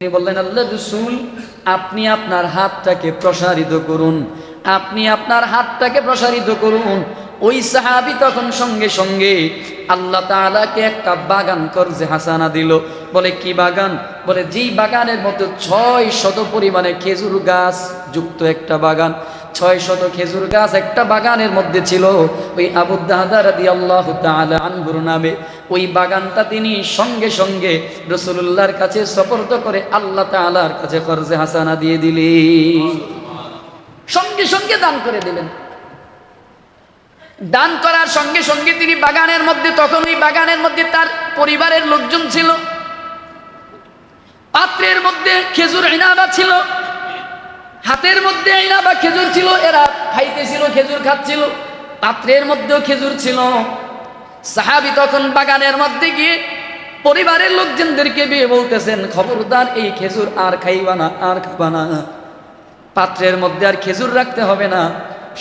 তিনি বললেন, আল্লাহ রসুল, আপনি আপনার হাতটাকে প্রসারিত করুন। আপনি আপনার হাতটাকে প্রসারিত করুন। ওই সাহাবি তখন সঙ্গে সঙ্গে আল্লাহ তালাকে একটা বাগান করজে হাসানা দিল। বলে, কি বাগান? বলে, যেই বাগানের মতো ছয় শত পরিমাণে খেজুর গাছ যুক্ত একটা বাগান। ছয় শত খেজুর গাছ একটা বাগানের মধ্যে ছিল। ওই আবুদ্দাহাদা আল্লাহ নামে। ওই বাগানটা তিনি সঙ্গে সঙ্গে রসুল্লাহর কাছে সপর্দ করে আল্লাহ তালার কাছে কর্জে হাসানা দিয়ে দিলি সঙ্গে সঙ্গে দান করে দিলেন। দান করার সঙ্গে সঙ্গে তিনি বাগানের মধ্যে, তখন ওই বাগানের মধ্যে তার পরিবারের লোকজন ছিল। পাত্রের মধ্যে খেজুর ইনাবা ছিল। হাতের মধ্যে এরা ইনাবা খেজুর ছিল, এরা খাইতেছিল, খেজুর খাচ্ছিল। পাত্রের মধ্যেও খেজুর ছিল। সাহাবি তখন বাগানের মধ্যে গিয়ে পরিবারের লোকজনদেরকে বিয়ে বলতেছেন, খবরদার, এই খেজুর আর খাইবা না, আর খাবা না। পাত্রের মধ্যে আর খেজুর রাখতে হবে না।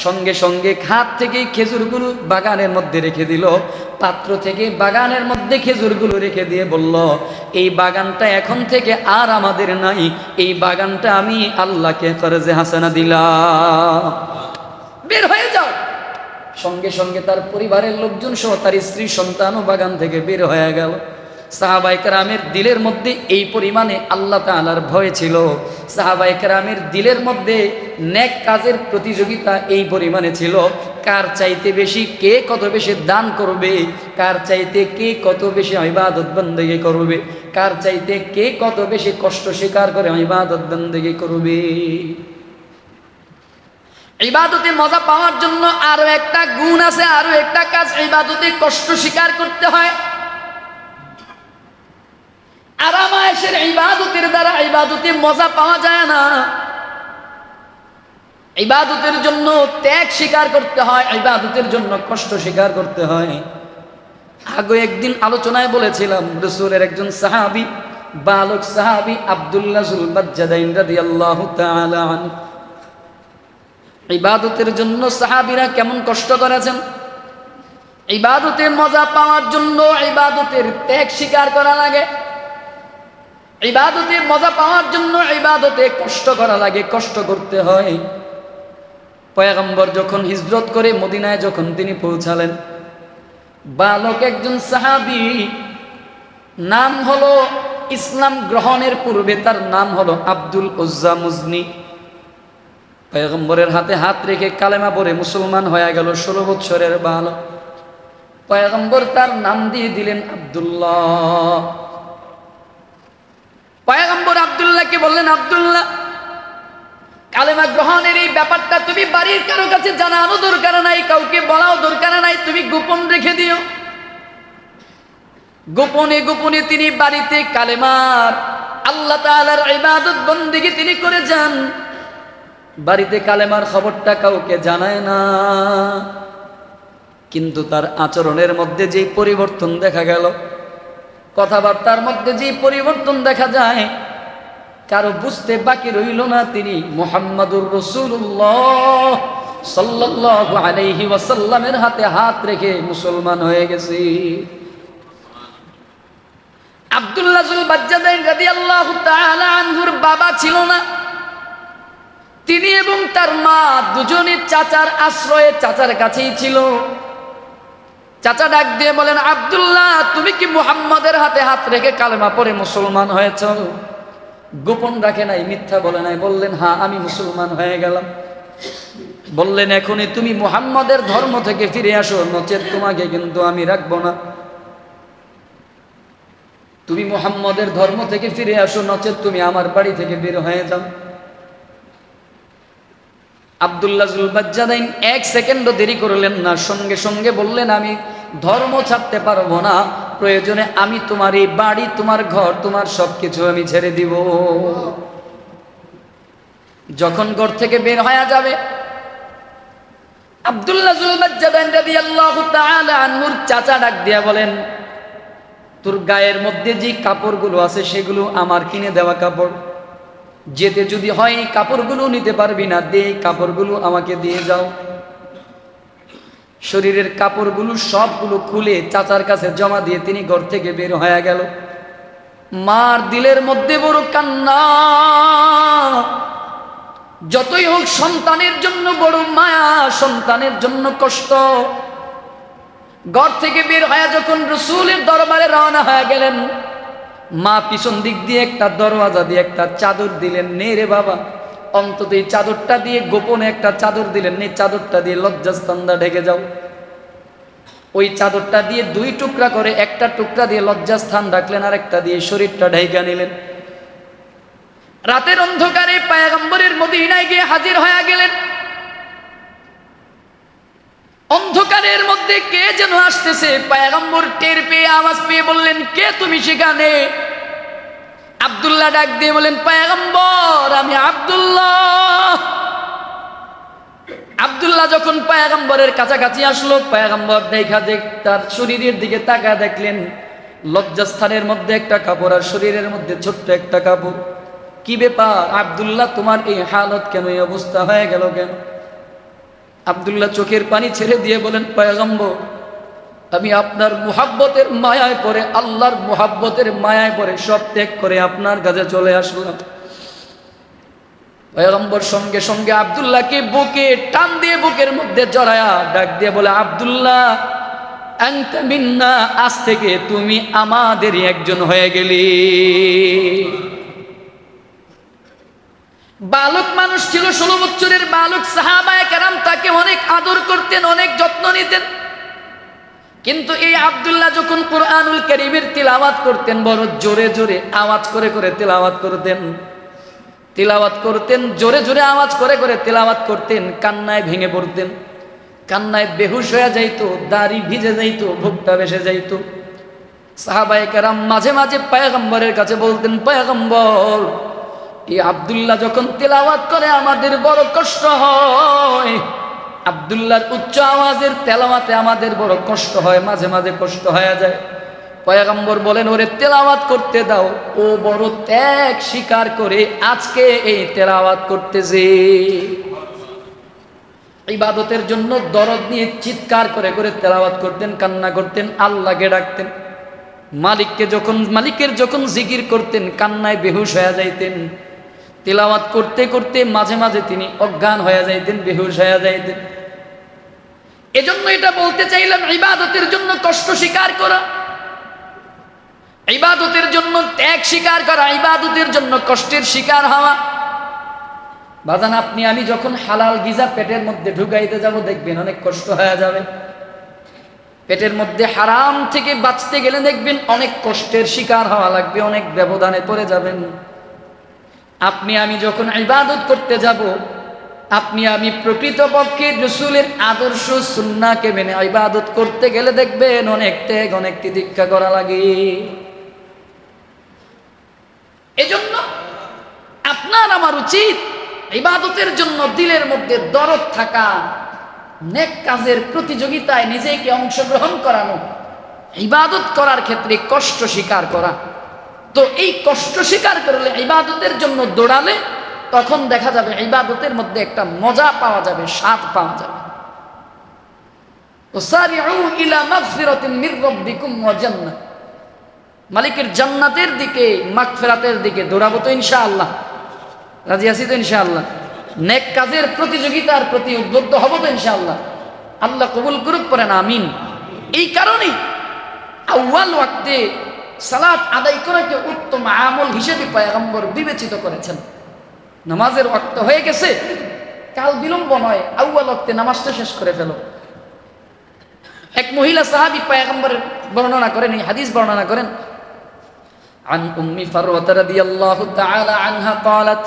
সঙ্গে সঙ্গে খাত থেকে খেজুরগুলো বাগানের মধ্যে রেখে দিল। পাত্র থেকে বাগানের মধ্যে খেজুরগুলো রেখে দিয়ে বলল, এই বাগানটা এখন থেকে আর আমাদের নাই। এই বাগানটা আমি আল্লাহকে ফরজে হাসানা দিলাম। বের হয়ে যাও। সঙ্গে সঙ্গে তার পরিবারের লোকজন সহ তার স্ত্রী সন্তানও বাগান থেকে বের হয়ে গেল। সাহাবাইকারামের দিলের মধ্যে এই পরিমাণে আল্লাহ তালার ভয় ছিল। সাহাবাইকারামের দিলের মধ্যে নেক কাজের প্রতিযোগিতা এই পরিমাণে ছিল। কার চাইতে বেশি কে কত বেশি দান করবে? কার চাইতে কে কত বেশি ইবাদত বন্দেগি করবে? কার চাইতে কে কত বেশি কষ্ট স্বীকার করে ইবাদত বন্দেগি করবে? ইবাদতে মজা পাওয়ার জন্য আরও একটা গুণ আছে, আরও একটা কাজ ইবাদতে কষ্ট স্বীকার করতে হয়। আরামায়েশের ইবাদতের দ্বারা ইবাদতে মজা পাওয়া যায় না। ইবাদতের জন্য ত্যাগ স্বীকার করতে হয়, ইবাদতের জন্য কষ্ট স্বীকার করতে হয়। আগে একদিন আলোচনায় বলেছিলাম, রসুলের একজন সাহাবি, বালক সাহাবি আব্দুল্লাহ ইবাদতের জন্য সাহাবিরা কেমন কষ্ট করেছেন? ইবাদতের মজা পাওয়ার জন্য ইবাদতের ত্যাগ স্বীকার করা লাগে। ইবাদতের মজা পাওয়ার জন্য ইবাদতে কষ্ট করা লাগে, কষ্ট করতে হয়। পয়গম্বর যখন হিজরত করে মদিনায় যখন তিনি পৌঁছালেন, বালক একজন সাহাবি, নাম হলো ইসলাম গ্রহণের পূর্বে, তার নাম হলো আব্দুল উজ্জা মুজনি। পয়গম্বরের হাতে হাত রেখে কালেমা পরে মুসলমান হয়ে গেল ষোলো বৎসরের বালক। পয়গম্বর তার নাম দিয়ে দিলেন আব্দুল্লাহ। পয়গম্বর আব্দুল্লাহকে বললেন, আব্দুল্লাহ, কালেমা গ্রহণের এই ব্যাপারটা তুমি বাড়ির কারও কাছে জানানো দরকার নাই, কাউকে বলাও দরকার নাই, তুমি গোপন রেখে দিও। গোপনে গোপনে তিনি বাড়িতে কালেমার আল্লাহ তাআলার ইবাদত বন্দিগি তিনি করে যান। বাড়িতে কালেমার খবরটা কাউকে জানায় না। কিন্তু তার আচরণের মধ্যে যে পরিবর্তন দেখা গেল কথাবার্তার মধ্যে যে পরিবর্তন দেখা যায়, কারও বুঝতে বাকি রইল না তিনি মোহাম্মদুর রসুল্লাহ সাল্লাল্লাহু আলাইহি ওয়াসাল্লামের হাতে হাত রেখে মুসলমান হয়ে গেছি। আব্দুল্লাহ জুল বাজ্জাদাইন রাদিয়াল্লাহু তাআলা আনহুর বাবা ছিল না। তিনি এবং তার মা দুজনে চাচার আশ্রয়ে চাচার কাছেই ছিল। চাচা ডাক দিয়ে বলেন, আব্দুল্লাহ, তুমি কি মুহাম্মাদের হাতে হাত রেখে কালেমা পরে মুসলমান হয়েছ? গোপন রাখে নাই, মিথ্যা বলে নাই, বললেন হ্যাঁ আমি মুসলমান হয়ে গেলাম। বললেন, এখনই তুমি মুহাম্মাদের ধর্ম থেকে ফিরে আসো, নচেত তোমাকে কিন্তু আমি রাখব না। তুমি মুহাম্মাদের ধর্ম থেকে ফিরে আসো, নচেত তুমি আমার বাড়ি থেকে বের হয়ে যাও। আবদুল্লাহ জুলবাজ্জাদাইন এক সেকেন্ডও দেরি করলেন না। সঙ্গে সঙ্গে বললেন, আমি ধর্ম ছাড়তে পারব না। প্রয়োজনে আমি তোমার এই বাড়ি, তোমার ঘর, তোমার সব কিছু আমি ছেড়ে দিব। যখন ঘর থেকে বের হয়ে যাবে, আবদুল্লাহ জুলবাজ্জাদাইন রাদিয়াল্লাহু তাআলা চাচা ডাক দিয়া বলেন, তোর গায়ের মধ্যে যে কাপড়গুলো আছে, সেগুলো আমার কিনে দেওয়া কাপড়। যেতে যদি হয়, কাপড়গুলো নিতে পারবি না। দে, কাপড়গুলো আমাকে দিয়ে যাও। শরীরের কাপড়গুলো সবগুলো খুলে চাচার কাছে জমা দিয়ে তিনি ঘর থেকে বের হয়ে গেল। মার দিলের মধ্যে বড় কান্না। যতই হোক সন্তানের জন্য বড় মায়া, সন্তানের জন্য কষ্ট। ঘর থেকে বের হয়ে যখন রসুলের দরবারে রওনা হয়ে গেলেন মা পিছন দিক দিয়ে একটা দরওয়াজা দিয়ে একটা চাদর দিলেন, নে রে বাবা। অন্তত এই চাদরটা দিয়ে গোপনে একটা চাদর দিলেন, নে, চাদরটা দিয়ে লজ্জাস্তান্দা ঢেকে যাও। ওই চাদরটা দিয়ে দুই টুকরা করে একটা টুকরা দিয়ে লজ্জাস্থান রাখলেন আর একটা দিয়ে শরীরটা ঢেকে নিলেন। রাতের অন্ধকারে পায়গম্বরের মদিনায় গিয়ে হাজির হয়ে গেলেন। অন্ধকারের মধ্যে কে যেন আসতেছে? পায়গম্বর টের পেয়ে আওয়াজ পেয়ে বললেন, কে তুমি সেখানে? আব্দুল্লাহ ডাক দিয়ে বলেন পায়গম্বর, আমি আব্দুল্লাহ। আব্দুল্লাহ যখন পায়গম্বরের কাছাকাছি আসলো, পায়গম্বর দেখা দেখ, তার শরীরের দিকে তাকা দেখলেন, লজ্জাস্থানের মধ্যে একটা কাপড় আর শরীরের মধ্যে ছোট্ট একটা কাপড়। কি ব্যাপার? আব্দুল্লাহ, তোমার এই হালত কেন, এই অবস্থা হয়ে গেল কেন? আব্দুল্লাহ চোখের পানি ছেড়ে দিয়ে বলেন, পয়গম্বর, আমি আপনার মুহাব্বতের মায়ায় পরে আল্লাহর মুহাব্বতের মায়ায় পরে সব ত্যাগ করে আপনার কাছে চলে আসলাম। পয়গম্বর সঙ্গে সঙ্গে আব্দুল্লাহকে বুকে টান দিয়ে বুকের মধ্যে জড়ায়া ডাক দিয়ে বলে, আব্দুল্লাহ আজ থেকে তুমি আমাদেরই একজন হয়ে গেলি। বালক মানুষ ছিল, ষোলো বছরের বালক সাহাবায় কেরাম তাকে অনেক আদর করতেন, অনেক যত্ন নিতেন। কিন্তু এই আবদুল্লাহ যখন কোরআনুল করিমের তিলাওয়াত করতেন, বড় জোরে জোরে আওয়াজ করে করে তিলাওয়াত করতেন। তিলাওয়াত করতেন, জোরে জোরে আওয়াজ করে করে তিলাওয়াত করতেন, কান্নায় ভেঙে পড়তেন। কান্নায় বেহুশ হয়ে যাইতো, দাড়ি ভিজে যাইতো ভুকটা বেসে যাইতো। সাহাবাই কেরাম মাঝে মাঝে পায়গম্বরের কাছে বলতেন, পায়গম্বর এই আবদুল্লাহ যখন তেলাওয়াত করে, আমাদের বড় কষ্ট হয়। আবদুল্লাহর উচ্চ আওয়াজের তেলাওয়াতে আমাদের বড় কষ্ট হয়, মাঝে মাঝে কষ্ট হয়ে যায়। পয়াগম্বর বলেন, ওরে, তেলাওয়াত করতে দাও। ও বড় ত্যাগ স্বীকার করে আজকে এই তেলাওয়াত করতেছে। ইবাদতের জন্য দরদ নিয়ে চিৎকার করে করে তেলাওয়াত করতেন, কান্না করতেন, আল্লাহকে ডাকতেন। মালিককে যখন, মালিকের যখন জিকির করতেন, কান্নায় বেহুশ হয়ে যাইতেন। তিলাওয়াত করতে করতে মাঝে মাঝে তিনি অজ্ঞান হয়ে যাইতেন, বেহুশ হয়ে যাইতেন। এজন্য এটা বলতে চাইলাম, ইবাদতের জন্য কষ্ট স্বীকার করা। ইবাদতের জন্য ত্যাগ স্বীকার করা, ইবাদতের জন্য কষ্টের শিকার হওয়া। বাজান, আপনি, আমি যখন হালাল গিজা পেটের মধ্যে ঢুকাইতে যাব, দেখবেন অনেক কষ্ট হয়ে যাবে। পেটের মধ্যে হারাম থেকে বাঁচতে গেলে দেখবেন অনেক কষ্টের শিকার হওয়া লাগবে, অনেক ব্যবধানে পড়ে যাবেন। আপনি আমি যখন ইবাদত করতে যাব, আপনি আমি প্রকৃতপক্ষে রসুলের আদর্শ সুন্নাকে মেনে ইবাদত করতে গেলে দেখবেন অনেক ত্যাগ, অনেক তিদীক্ষা করা লাগে। এজন্য আপনার আমার উচিত ইবাদতের জন্য দিলের মধ্যে দরদ থাকা, নেক কাজের প্রতিযোগিতায় নিজেকে অংশগ্রহণ করানো, ইবাদত করার ক্ষেত্রে কষ্ট স্বীকার করা। তো এই কষ্ট স্বীকার করলে ইবাদতের জন্য দৌড়ালে তখন দেখা যাবে ইবাদতের মধ্যে একটা মজা পাওয়া যাবে, স্বাদ পাওয়া যাবে। মালিকের জান্নাতের দিকে, মাগফিরাতের দিকে দৌড়াবো তো ইনশাআল্লাহ। রাজি আছি তো ইনশাআল্লাহ? নেক কাজের প্রতিযোগিতার প্রতি উদ্বুদ্ধ হব তো ইনশাআল্লাহ। আল্লাহ কবুল করুক করেন আমিন। এই কারণেই আউ্বাল ওয়াক্তে সালাত আদায় করাকে উত্তম আমল হিসেবে পয়গম্বর বিবেচিত করেছেন নামাজের ওয়াক্ত হয়ে গেছে কাল বিলম্ব নয় আউ্বাল ওয়াক্তে নামাজটা শেষ করে ফেলো এক মহিলা সাহাবি পয়গম্বরের বর্ণনা করেন এই হাদিস বর্ণনা করেন عن أم فروة رضي الله تعالى عنها قالت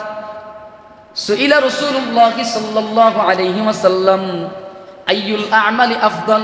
سئل رسول الله صلى الله عليه وسلم أي الأعمال أفضل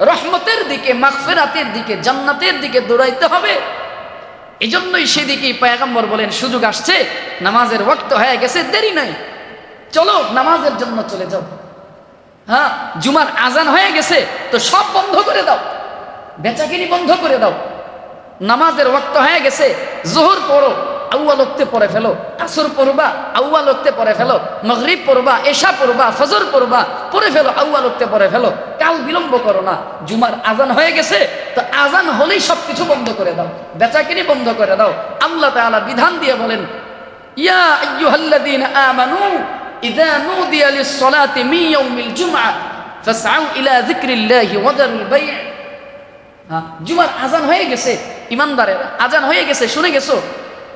রহমতের দিকে, মাগফিরাতের দিকে, জান্নাতের দিকে দৌড়াইতে হবে। এই জন্যই সেদিকে পায়গাম্বর বলেন, সুযোগ আসছে, নামাজের ওয়াক্ত হয়ে গেছে, দেরি নাই। চলো নামাজের জন্য চলে যাও। হ্যাঁ জুমার আজান হয়ে গেছে, তো সব বন্ধ করে দাও। বেচাকিনি বন্ধ করে দাও। নামাজের ওয়াক্ত হয়ে গেছে, জোহর পড়ো আউয়া লোকতে পড়ে ফেলো, আসর পড়বা আউয়া লোকতে পড়ে ফেলো, মগরিব পড়বা, এশা পড়বা, ফজর পড়বা পরে ফেলো আউয়া লোকতে পড়ে ফেলো। কাল বিলম্ব করো না। জুমার আজান হয়ে গেছে তো আজান হলেই সব কিছু বন্ধ করে দাও। বেচাকিনি বন্ধ করে দাও। আল্লাহ তাআলা বিধান দিয়ে বলেন ইয়া ইলা হ্যাঁ, জুমার আজান হয়ে গেছে আজান হয়ে গেছে শুনে গেছো?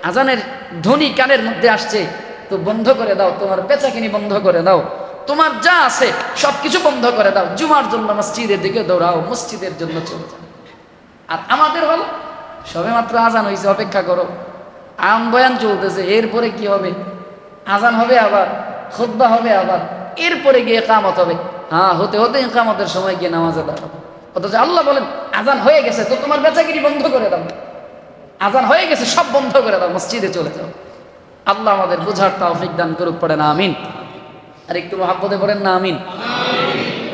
আজানের ধ্বনি কানের মধ্যে আসছে তো বন্ধ করে দাও তোমার পেঁচাকিনি বন্ধ করে দাও। তোমার যা আছে সব কিছু বন্ধ করে দাও। জুমার জন্য মসজিদের দিকে দৌড়াও, মসজিদের জন্য চলে যাও। আর আমাদের হল, সবে মাত্র আজান হয়েছে অপেক্ষা করো। আম বয়ান চলতেছে, এরপরে কি হবে? আজান হবে আবার খুদ্া হবে আবার, এরপরে গিয়ে কামত হবে। হ্যাঁ হতে হতে কামতের সময় গিয়ে নামাজে দাঁড়াবো অথচ আল্লাহ বলেন, আজান হয়ে গেছে তো তোমার বেচাগিরি বন্ধ করে দাও। আজান হয়ে গেছে, সব বন্ধ করে দাও, মসজিদে চলে যাও। আল্লাহ আমাদের বোঝার তৌফিক দান করুক পড়ে না আমিন। আর একটু মহাব্বতে পড়েন না, আমিন।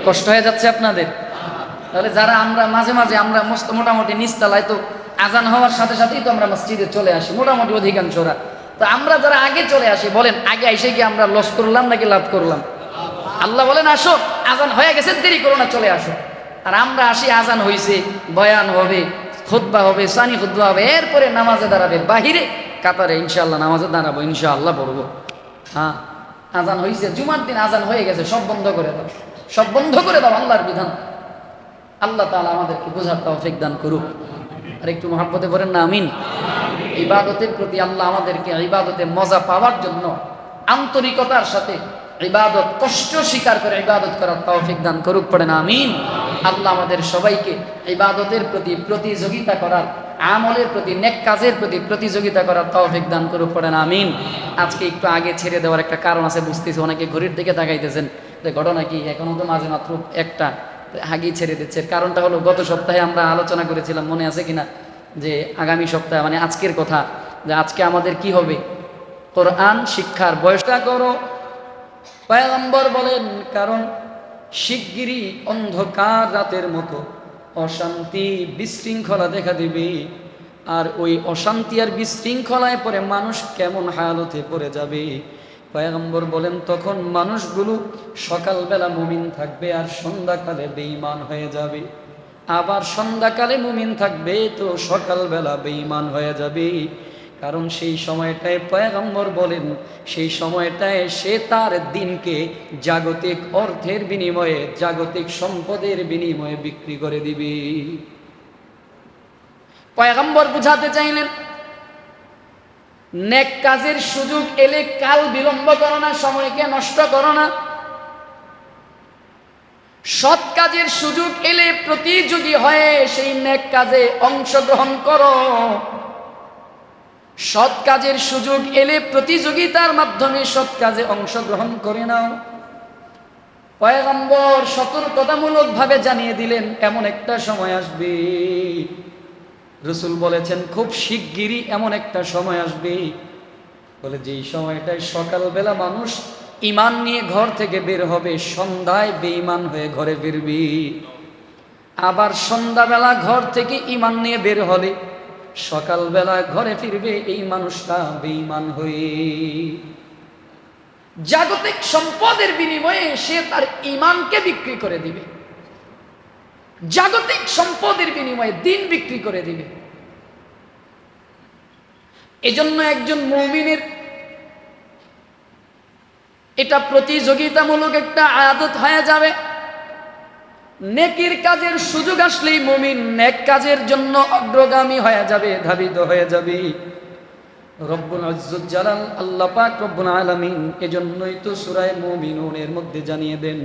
কষ্ট হয়ে যাচ্ছে আপনাদের। তাহলে যারা আমরা, মাঝে মাঝে আমরা মস্ত মোটামুটি নিচতলায়, তো আজান হওয়ার সাথে সাথেই তো আমরা মসজিদে চলে আসি, মোটামুটি অধিকাংশরা। তো আমরা যারা আগে চলে আসি, বলেন, আগে এসে কি আমরা লস করলাম নাকি লাভ করলাম? আল্লাহ বলেন, আসো, আজান হয়ে গেছে, দেরি করো না, চলে আসো। আর আমরা আসি, আজান হইছে, বয়ান হবে খুদ্া হবে, সানি খুদ্া হবে, এরপরে নামাজে দাঁড়াবে। বাহিরে কাতারে ইনশাল্লাহ নামাজে দাঁড়াবো, ইনশাআল্লাহ পড়ব। হ্যাঁ। আজান হয়েছে জুমার দিন আজান হয়ে গেছে, সব বন্ধ করে দাও। সব বন্ধ করে দাও আল্লাহর বিধান। আল্লাহ তাআলা আমাদেরকে বোঝার তৌফিক দান করুক। আর একটু মহাব্বতে বলেন না, আমিন। ইবাদতের প্রতি আল্লাহ আমাদেরকে ইবাদতে মজা পাওয়ার জন্য আন্তরিকতার সাথে ইবাদত, কষ্ট স্বীকার করে ইবাদত করার তৌফিক দান করুক পড়েন আমিন। আল্লাহ আমাদের সবাইকে ইবাদতের প্রতি প্রতিযোগিতা করার আমলের প্রতি, নেক কাজের প্রতি প্রতিযোগিতা করার তৌফিক দান করুক, পড়েন, আমিন। আজকে একটু আগে ছেড়ে দেওয়ার একটা কারণ আছে, বুঝতেছি অনেকে ঘড়ির দিকে তাকাইতেছেন। যে ঘটনা কি, এখনও তো মাঝে মাত্র একটা আগেই ছেড়ে দিচ্ছে। কারণটা হলো, গত সপ্তাহে আমরা আলোচনা করেছিলাম, মনে আছে কিনা, যে আগামী সপ্তাহে মানে আজকের কথা, যে আজকে আমাদের কি হবে? কোরআন শিক্ষার বয়সটা করো। পয়গম্বর বলেন, কারণ শিগগিরই অন্ধকার রাতের মতো। অশান্তি বিশৃঙ্খলা দেখা দিবে। আর ওই অশান্তি আর বিশৃঙ্খলায় পরে মানুষ কেমন হালতে পড়ে যাবে? পয়গম্বর বলেন, তখন মানুষগুলো সকালবেলা মুমিন থাকবে আর সন্ধ্যাকালে বেঈমান হয়ে যাবে। আবার সন্ধ্যাকালে মুমিন থাকবে তো সকালবেলা বেঈমান হয়ে যাবে। কারণ সেই সময়টায় পয়গম্বর বলেন, সেই সময়টায় সে তার দিনকে জাগতিক অর্থের বিনিময়ে, জাগতিক সম্পদের বিনিময়ে বিক্রি করে দিবে। পয়গম্বর বুঝাতে চাইলেন, নেক কাজের সুযোগ এলে কাল বিলম্ব করো না, সময়কে নষ্ট করো না। সৎ কাজের সুযোগ এলে প্রতিযোগী হয়ে সেই নেক কাজে অংশগ্রহণ করো। সৎ কাজের সুযোগ এলে প্রতিযোগিতার মাধ্যমে সৎ কাজে অংশগ্রহণ করে নাও। পয়গম্বর সতর্কতামূলক ভাবে জানিয়ে দিলেন, এমন একটা সময় আসবে। রসুল বলেছেন, খুব শিগগিরই এমন একটা সময় আসবে। বলে, যেই সময়টায় সকালবেলা মানুষ ইমান নিয়ে ঘর থেকে বের হবে, সন্ধ্যায় বেঈমান হয়ে ঘরে ফিরবি। আবার সন্ধ্যাবেলা ঘর থেকে ইমান নিয়ে বের হলে সকালবেলা ঘরে ফিরবে এই মানুষটা বেঈমান হয়ে। জাগতিক সম্পদের বিনিময়ে সে তার ইমানকে বিক্রি করে দিবে। জাগতিক সম্পদের বিনিময়ে দিন বিক্রি করে দিবে। এজন্য একজন মৌমিনের এটা প্রতিযোগিতামূলক একটা আয়াদত হয়ে যাবে। নেকির কাজের সুযোগ আসলেই মমিন নেক কাজের জন্য অগ্রগামী হয়ে যাবে, ধাবিত হয়ে যাবে। রব্বুল আজ্জুল জালাল, আল্লাহ পাক রব্বুল আলামিন এজন্যই তো সূরা মুমিনুনের মধ্যে জানিয়ে দেন,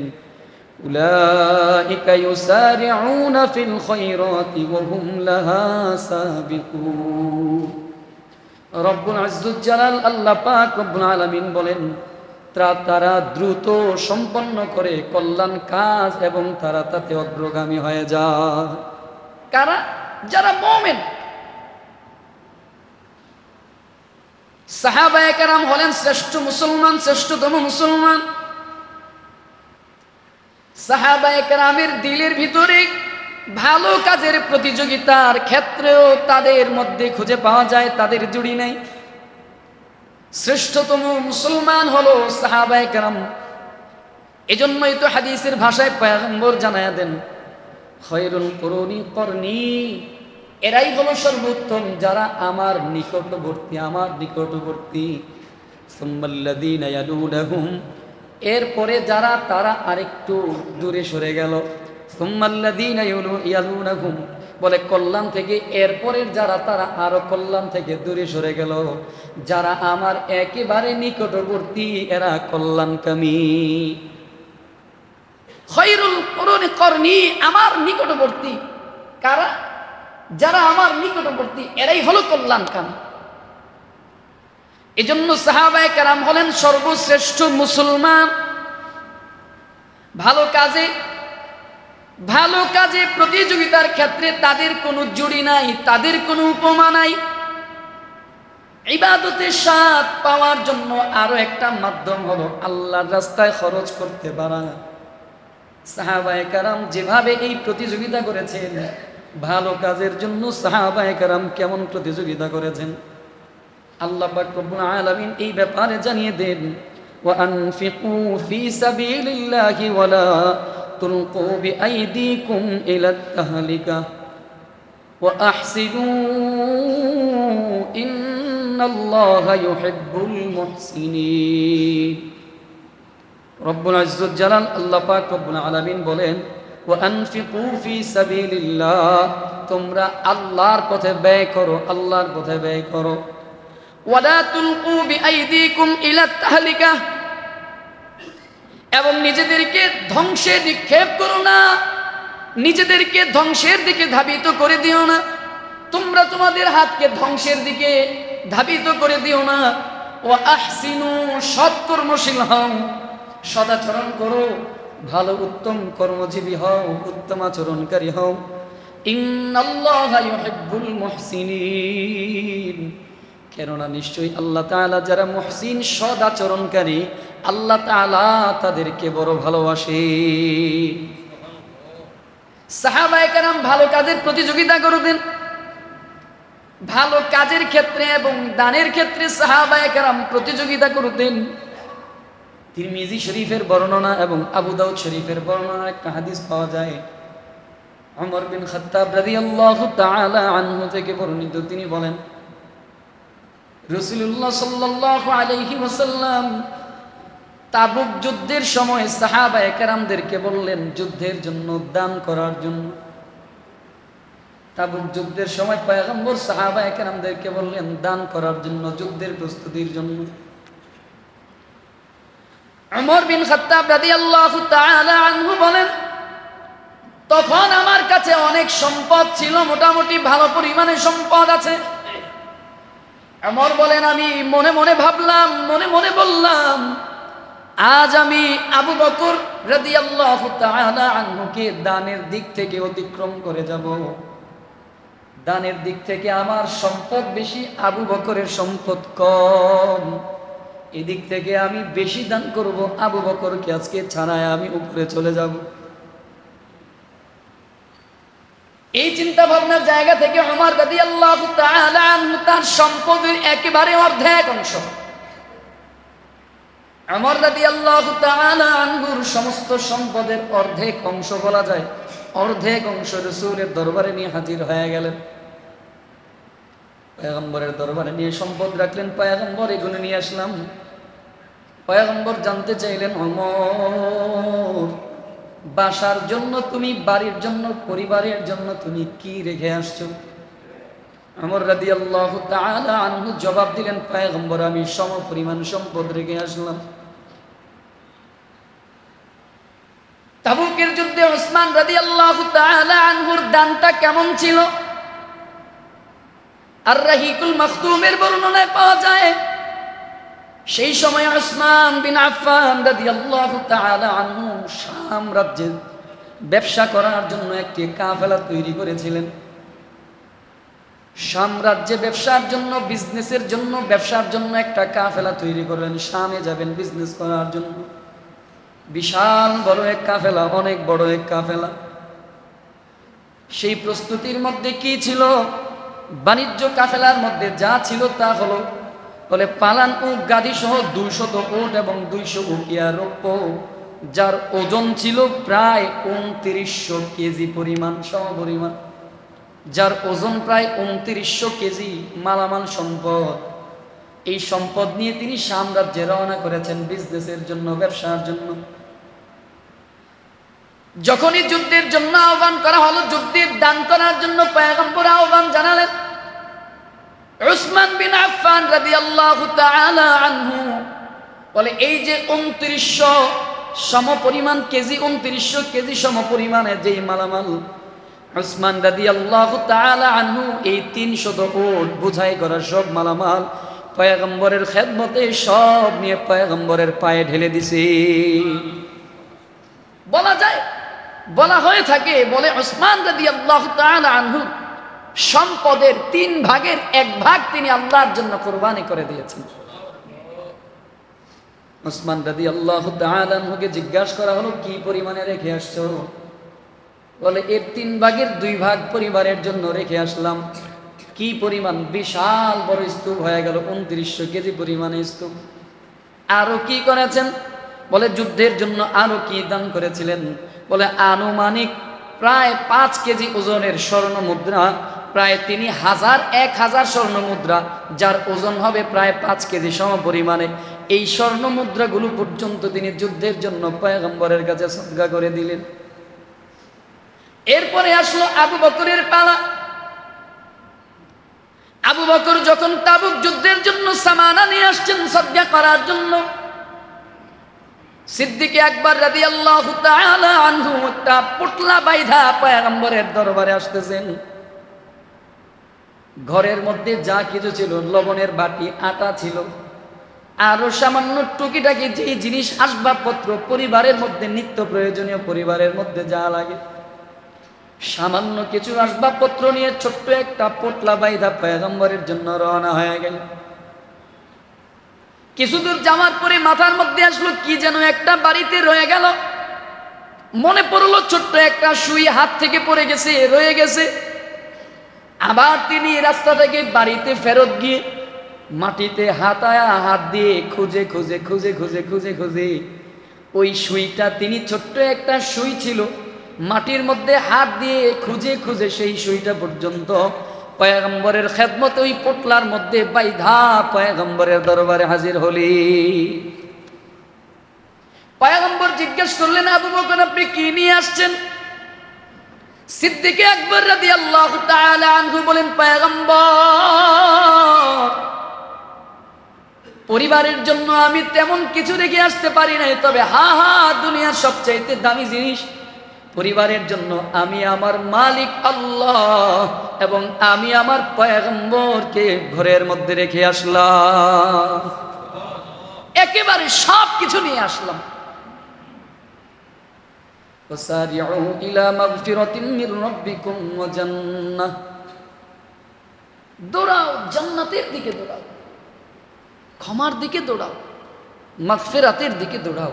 উলাইকা ইউসারিউনা ফিল খায়রাতি ওয়া হুম লাহা সাবিকুন। রব্বুল আজ্জুল জালাল, আল্লাহ পাক রব্বুল আলামিন বলেন তারা দ্রুত সম্পন্ন করে কল্যাণ কাজ এবং তারা তাতে অগ্রগামী হয়ে যায়। কারা? যারা মোমেন। সাহাবায়ে কেরাম হলেন শ্রেষ্ঠ মুসলমান, শ্রেষ্ঠতম মুসলমান। সাহাবায়ে কেরামের দিলের ভিতরে ভালো কাজের প্রতিযোগিতার ক্ষেত্রেও তাদের মধ্যে খুঁজে পাওয়া যায়, তাদের জুড়ি নাই। শ্রেষ্ঠতম মুসলমান হলো সাহাবায়ে কেরাম। এজন্যই তো হাদিসের ভাষায় পয়গম্বর জানায়া দেন, খৈরুল করুনি করনি। এরাই হলো সর্বোত্তম, যারা আমার নিকটবর্তী আমার নিকটবর্তী। এরপরে যারা, তারা আরেকটু দূরে সরে গেল। সুম্মাল্লাযীনা ইয়ালু- ইয়ালুনাহুম। বলে, কল্যাণ থেকে এরপরের যারা, তারা আরও কল্যাণ থেকে দূরে সরে গেল। যারা আমার একেবারে নিকটবর্তী, এরা কল্যাণকামী। খৈরুল আমার নিকটবর্তী। কারা? যারা আমার নিকটবর্তী, এরাই হলো কল্যাণকাম। এজন্য সাহাবায় কারাম হলেন সর্বশ্রেষ্ঠ মুসলমান। ভালো কাজে ভালো কাজে প্রতিযোগিতার ক্ষেত্রে তাদের কোনো জুড়ি নাই তাদের কোনো উপমা নাই ইবাদতের স্বাদ পাওয়ার জন্য আরো একটা মাধ্যম হলো আল্লাহর রাস্তায় খরচ করতে পারা সাহাবায়ে কারাম যেভাবে এই প্রতিযোগিতা করেছেন ভালো কাজের জন্য সাহাবায়ে কারাম কেমন প্রতিযোগিতা করেছেন আল্লাহ পাক রব্বুল আলামিন এই ব্যাপারে জানিয়ে দেন وأنفقوا في سبيل الله ولا وتلقوا بأيديكم إلى التهلكة وأحسنوا إن الله يحب المحسنين رب العزة جلال الله পাক রব্বুল আলামিন বলেন وأنفقوا في سبيل الله তোমরা আল্লাহর পথে ব্যয় করো আল্লাহর পথে ব্যয় করো ولا تلقوا بأيديكم إلى التهلكة এবং নিজেদেরকে ধ্বংসে নিক্ষেপ করো না। নিজেদেরকে ধ্বংসের দিকে ধাবিত করে দিও না। তোমরা তোমাদের হাতকে ধ্বংসের দিকে ধাবিত করে দিও না। ও আহসিনু সৎকর্মশীল হও। সদাচরণ করো। ভালো উত্তম কর্মজীবী হও। উত্তম আচরণকারী হও। কেননা নিশ্চয়ই আল্লাহ তাআলা যারা মহসিন সদ আচরণকারী আল্লাহ তাআলা তাদেরকে বড় ভালোবাসে। সাহাবায়ে কেরাম ভালো কাজের প্রতিযোগিতা করতেন ভালো কাজের ক্ষেত্রে এবং দানের ক্ষেত্রে সাহাবায়ে কেরাম প্রতিযোগিতা করতেন তিরমিজি শরীফের বর্ণনা এবং আবু দাউদ শরীফের বর্ণনা একটা হাদিস পাওয়া যায়। আমর বিন খাত্তাব রাদিয়াল্লাহু তাআলা আনহু থেকে বর্ণিত। তিনি বলেন রসুল্লাহ সাল্লাল্লাহু আলাইহি তাবুক যুদ্ধের সময় সাহাবা একরামদেরকে বললেন, যুদ্ধের জন্য দান করার জন্য। তাবুক যুদ্ধের সময় পয়গম্বর সাহাবা একরামদেরকে বললেন, দান করার জন্য, যুদ্ধের প্রস্তুতির জন্য। আমর বিন খাত্তাব রাদিয়াল্লাহু তাআলা আনহু বলেন, তখন আমার কাছে অনেক সম্পদ ছিল, মোটামুটি ভালো পরিমাণে সম্পদ আছে। আমর বলেন, আমি মনে মনে ভাবলাম, মনে মনে বললাম আজ আমি আবু বকর রাদিয়াল্লাহু তাআলা দানের দিক থেকে অতিক্রম করে যাব। দানের দিক থেকে আমার সম্পদ বেশি, আবু বকরের সম্পদ কম। এদিক থেকে আমি বেশি দান করব, আবু বকরকে আজকে ছাড়ায় আমি উপরে চলে যাব। এই চিন্তা ভাবনার জায়গা থেকে আমার দাদি আল্লাহ তার সম্পদের একেবারে অর্ধেক অংশ আমার দাদি আল্লাহ আনহুর সমস্ত সম্পদের অর্ধেক অংশ বলা যায়। অর্ধেক অংশ রসুলের দরবারে নিয়ে হাজির হয়ে গেলেন। পয়গম্বরের দরবারে নিয়ে সম্পদ রাখলেন, পয়গম্বর এগুলো নিয়ে আসলাম। পয়গম্বর জানতে চাইলেন, অমর, বাসার জন্য তুমি, বাড়ির জন্য, পরিবারের জন্য তুমি কি রেখে আসছো? আমার রাদি আল্লাহ আনহু জবাব দিলেন, পয়গম্বর, আমি সম পরিমাণ সম্পদ রেখে আসলাম। তাবুকের যুদ্ধে ওসমান রাদি আল্লাহ আনহুর দানটা কেমন ছিল? আর রাহিকুল মখতুমের বর্ণনায় পাওয়া যায়, সেই সময় ওসমান বিন আফফান রাদিয়াল্লাহু তাআলা আনহু শাম রাজ্যে ব্যবসা করার জন্য একটি কাফেলা তৈরি করেছিলেন। সাম্রাজ্যে ব্যবসার জন্য বিজনেসের জন্য, ব্যবসার জন্য একটা কাফেলা তৈরি করলেন। শামে যাবেন বিজনেস করার জন্য। বিশাল বড় এক কাফেলা, অনেক বড় এক কাফেলা। সেই প্রস্তুতির মধ্যে কি ছিল? বাণিজ্য কাফেলার মধ্যে যা ছিল তা হলো, বলে পালান ও গাদি সহ দুইশত ওট এবং দুইশো উকিয়া রৌপ্য, যার ওজন ছিল প্রায় উনত্রিশশো কেজি পরিমাণ সম পরিমাণ যার ওজন প্রায় উনত্রিশশো কেজি মালামাল সম্পদ। এই সম্পদ নিয়ে তিনি সাম্রাজ্যে রওনা করেছেন বিজনেসের জন্য, ব্যবসার জন্য। যখনই যুদ্ধের জন্য আহ্বান করা হলো, যুদ্ধের দান করার জন্য পয়গম্বর আহ্বান জানালেন। উসমান বিন আফফান রাদিয়াল্লাহু তাআলা আনহু বলে, এই যে কেজি উনত্রিশশো কেজি সম পরিমাণের যেই মালামাল উসমান রাদিয়াল্লাহু তাআলা আনহু এই বোঝাই করা সব মালামাল পয়গম্বরের খেদমতে সব নিয়ে পয়গম্বরের পায়ে ঢেলে দিছে। বলা যায় বলা হয়ে থাকে, বলে ওসমান রাদি আল্লাহ আনহু, সম্পদের তিন ভাগের এক ভাগ তিনি আল্লাহর জন্য কোরবানি করে দিয়েছেন। ওসমান রাদি আল্লাহ আনহুকে জিজ্ঞাসা করা হলো, কি পরিমাণে রেখে আসছো? বলে, এর তিন ভাগের দুই ভাগ পরিবারের জন্য রেখে আসলাম। কি পরিমাণ বিশাল বড় স্তূপ হয়ে গেল, উনত্রিশশো কেজি পরিমাণে স্তূপ। আরও কি করেছেন? বলে, যুদ্ধের জন্য আরও কি দান করেছিলেন? বলে আনুমানিক প্রায় পাঁচ কেজি ওজনের স্বর্ণ মুদ্রা প্রায় তিনি হাজার, এক হাজার স্বর্ণ মুদ্রা যার ওজন হবে প্রায় পাঁচ কেজি সম পরিমাণে এই স্বর্ণ মুদ্রাগুলো পর্যন্ত তিনি যুদ্ধের জন্য পয়গম্বরের কাছে সদ্গা করে দিলেন। এরপরে আসলো আবু বকরের পালা। আবু বকর যখন তাবুক যুদ্ধের জন্য সামানা নিয়ে আসছেন সদ্গা করার জন্য সিদ্দিকে একবার রাদি আল্লাহ পুটলা বাইধা পয়গম্বরের দরবারে আসতেছেন। ঘরের মধ্যে যা কিছু ছিল, লবণের বাটি, আটা ছিল। আরও সামান্য টুকিটাকি যে জিনিস, আসবাবপত্র, পরিবারের মধ্যে, নিত্য প্রয়োজনীয় পরিবারের মধ্যে যা লাগে। সামান্য কিছু আসবাবপত্র নিয়ে ছোট্ট একটা পোটলা বাইধা পয়গম্বরের জন্য রওনা হয়ে গেল। কিছু দূর যাওয়ার পরে মাথার মধ্যে আসলো, কি যেন একটা বাড়িতে রয়ে গেল। মনে পড়ল, ছোট্ট একটা সুই হাত থেকে পড়ে গেছে, রয়ে গেছে। আবার তিনি রাস্তা থেকে বাড়িতে ফেরত গিয়ে মাটিতে হাতায়া হাত দিয়ে খুঁজে খুঁজে খুঁজে খুঁজে খুঁজে খুঁজে ওই সুইটা, তিনি ছোট্ট একটা সুই ছিল, মাটির মধ্যে হাত দিয়ে খুঁজে খুঁজে সেই সুইটা পর্যন্ত পয়গম্বরের খেদমত ওই পোটলার মধ্যে বাইধা পয়গম্বরের দরবারে হাজির হলি। পয়গম্বর জিজ্ঞেস করলেন, আবু বকর, আপনি কি নিয়ে আসছেন? সিদ্দিকে আকবর রাদি আল্লাহ আনহু বলেন, পয়গম্বর, পরিবারের জন্য আমি তেমন কিছু রেখে আসতে পারি নাই, তবে হা হা, দুনিয়ার সবচাইতে দামি জিনিস পরিবারের জন্য আমি আমার মালিক আল্লাহ এবং আমি আমার পয়গম্বরকে ঘরের মধ্যে রেখে আসলাম। একেবারে সব কিছু নিয়ে আসলাম। দৌড়াও, জান্নাতের দিকে দৌড়াও। ক্ষমার দিকে দৌড়াও। মাগফিরাতের দিকে দৌড়াও।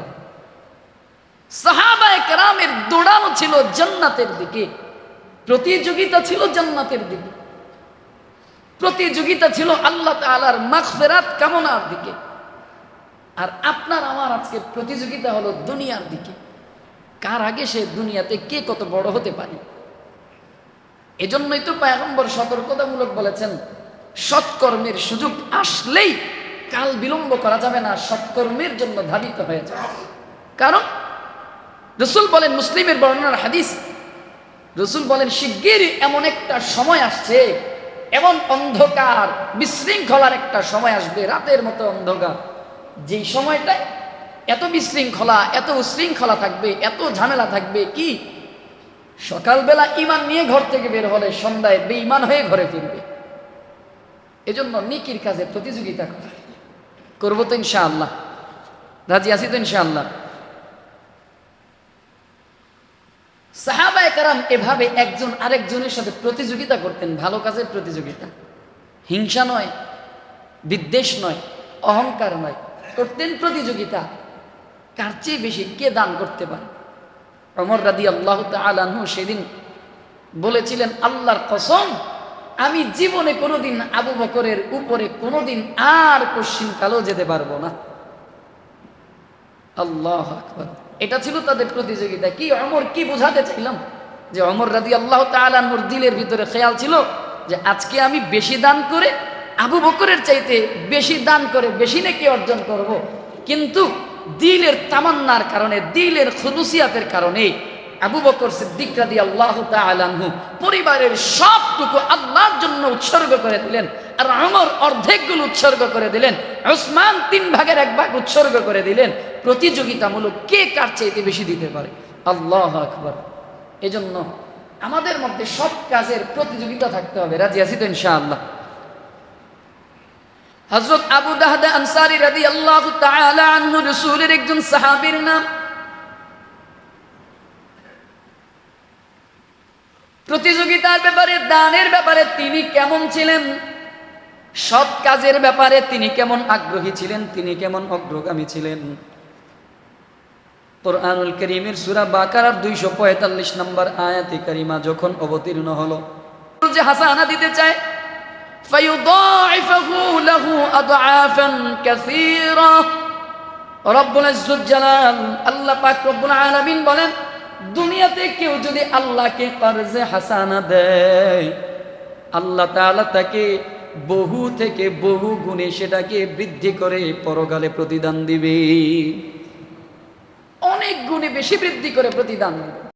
সাহাবায়ে দৌড়ানো ছিল জান্নাতের দিকে। প্রতিযোগিতা ছিল জান্নাতের দিকে। প্রতিযোগিতা ছিল আল্লাহ তাআলার মাগফিরাত কামনার দিকে। আর আপনার আমার আজকে প্রতিযোগিতা হলো দুনিয়ার দিকে। কার আগে সে দুনিয়াতে কে কত বড় হতে পারে? এজন্যই তো পায়গম্বর সতর্কতামূলক বলেছেন, সৎকর্মের সুযোগ আসলেই কাল বিলম্ব করা যাবে না, সৎকর্মের জন্য ধাবিত হয়ে যাবে কারণ রসুল বলেন, মুসলিমের বর্ণনার হাদিস, রসুল বলেন, শিগগিরই এমন একটা সময় আসছে, এমন অন্ধকার, বিশৃঙ্খলার একটা সময় আসবে, রাতের মতো অন্ধকার। যেই সময়টায় এত বিশৃঙ্খলা, এত উশৃঙ্খলা থাকবে, এত ঝামেলা থাকবে, কি? সকালবেলা ইমান নিয়ে ঘর থেকে বের হলে সন্ধ্যায় বেঈমান হয়ে ঘরে ফিরবে। এজন্য নিকির কাজে প্রতিযোগিতা করা। করব তো ইনশাআল্লাহ। রাজি আছি তো ইনশাআল্লাহ। সাহাবায় কারাম এভাবে একজন আরেকজনের সাথে প্রতিযোগিতা করতেন, ভালো কাজের প্রতিযোগিতা। হিংসা নয়, বিদ্বেষ নয়, অহংকার নয়, করতেন প্রতিযোগিতা। কার চেয়ে বেশি? কে দান করতে পারে? অমর রাদি আল্লাহ তালু সেদিন বলেছিলেন, আল্লাহর কসম, আমি জীবনে কোনোদিন আবু বকরের উপরে কোনোদিন আর পশ্চিম কালো যেতে পারব না। আল্লাহ আকবর। এটা ছিল তাদের প্রতিযোগিতা। কি অমর, কি বোঝাতে চাইলাম? যে অমর রাদি আল্লাহ তালানুর দিলের ভিতরে খেয়াল ছিল যে আজকে আমি বেশি দান করে, আবু বকরের চাইতে বেশি দান করে, বেশি নাকি অর্জন করব। কিন্তু দিলের তামান্নার কারণে, দিলের খুলুসিয়াতের কারণে আবু বকর সিদ্দিক রাদি আল্লাহ তালানহু পরিবারের সবটুকু আল্লাহর জন্য উৎসর্গ করে দিলেন আর অমর অর্ধেকগুলো উৎসর্গ করে দিলেন। ওসমান তিন ভাগের এক ভাগ উৎসর্গ করে দিলেন। প্রতিযোগিতামূলক কে কার চাইতে বেশি দিতে পারে? আল্লাহ আকবর। এজন্য আমাদের মধ্যে সব কাজের প্রতিযোগিতা থাকতে হবে। রাজি আছি তো ইনশাআল্লাহ? হজরত আবু দাহদা আনসারি আল্লাহ রাসূলের একজন সাহাবীর নাম। প্রতিযোগিতার ব্যাপারে, দানের ব্যাপারে তিনি কেমন ছিলেন? সৎ কাজের ব্যাপারে তিনি কেমন আগ্রহী ছিলেন? তিনি কেমন অগ্রগামী ছিলেন? কোরআনুল করিমের সুরা বাকারার দুইশো পঁয়তাল্লিশ নম্বর আয়াতি করিমা যখন অবতীর্ণ হলো যে হাসানা দিতে চায় বলেন, দুনিয়াতে কেউ যদি হাসানা দেয়, আল্লাহ তাকে বহু থেকে বহু গুণে সেটাকে বৃদ্ধি করে পরকালে প্রতিদান দিবে। অনেক গুণে বেশি বৃদ্ধি করে প্রতিদান।